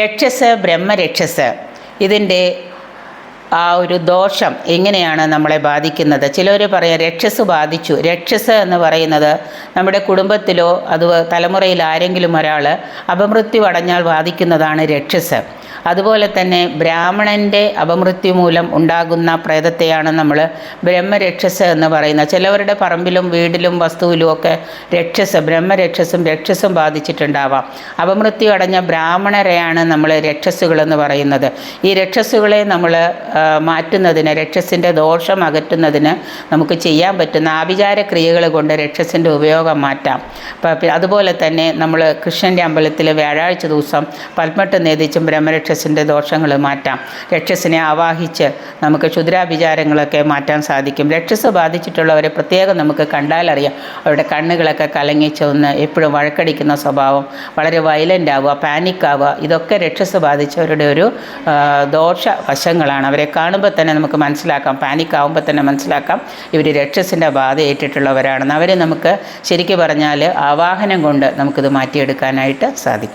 രക്ഷസ് ബ്രഹ്മരക്ഷസ്. ഇതിന്റെ ആ ഒരു ദോഷം എങ്ങനെയാണ് നമ്മളെ ബാധിക്കുന്നത്? ചിലർ പറയാം രക്ഷസ് ബാധിച്ചു. രക്ഷസ് എന്ന് പറയുന്നത് നമ്മുടെ കുടുംബത്തിലോ അത് തലമുറയിൽ ആരെങ്കിലും ഒരാൾ അപമൃത്യു അടഞ്ഞാൽ ബാധിക്കുന്നതാണ് രക്ഷസ്. അതുപോലെ തന്നെ ബ്രാഹ്മണന്റെ അപമൃത്യു മൂലം ഉണ്ടാകുന്ന പ്രേതത്തെയാണ് നമ്മൾ ബ്രഹ്മരക്ഷസ എന്ന് പറയുന്നത്. ചിലവരുടെ പറമ്പിലും വീടിലും വസ്തുവിലും ഒക്കെ രക്ഷസ് ബ്രഹ്മരക്ഷസും രക്ഷസും ബാധിച്ചിട്ടുണ്ടാവാം. അപമൃത്യു അടഞ്ഞ ബ്രാഹ്മണരെയാണ് നമ്മൾ രക്ഷസുകളെന്ന് പറയുന്നത്. ഈ രക്ഷസുകളെ നമ്മൾ മാറ്റുന്നതിന് രക്ഷസിന്റെ ദോഷം അകറ്റുന്നതിന് നമുക്ക് ചെയ്യാൻ പറ്റുന്ന ആഭിചാര ക്രിയകൾ കൊണ്ട് രക്ഷസിന്റെ ഉപയോഗം മാറ്റാം. അതുപോലെ തന്നെ നമ്മൾ കൃഷ്ണന്റെ അമ്പലത്തിൽ വ്യാഴാഴ്ച ദിവസം പൽമട്ട് നേതിച്ചും ബ്രഹ്മരക്ഷസിന്റെ ദോഷങ്ങൾ മാറ്റാം. രക്ഷസിനെ ആവാഹിച്ച് നമുക്ക് ക്ഷുദ്രാഭിചാരങ്ങളൊക്കെ മാറ്റാൻ സാധിക്കും. രക്ഷസ് ബാധിച്ചിട്ടുള്ളവരെ പ്രത്യേകം നമുക്ക് കണ്ടാലറിയാം അവരുടെ കണ്ണുകളൊക്കെ കലങ്ങിച്ചൊന്ന് എപ്പോഴും വഴക്കടിക്കുന്ന സ്വഭാവം വളരെ വയലന്റ് ആവുക പാനിക് ആവുക ഇതൊക്കെ രക്ഷസ് ബാധിച്ചവരുടെ ഒരു ദോഷ വശങ്ങളാണ് അവരെ കാണുമ്പോൾ തന്നെ നമുക്ക് മനസ്സിലാക്കാം പാനിക് ആവുമ്പോൾ തന്നെ മനസ്സിലാക്കാം. ഇവർ രക്ഷസിന്റെ ബാധ ഏറ്റിട്ടുള്ളവരാണെന്ന് അവരെ നമുക്ക് ശരിക്കും പറഞ്ഞാൽ ആവാഹനം കൊണ്ട് നമുക്കിത് മാറ്റിയെടുക്കാനായിട്ട് സാധിക്കും.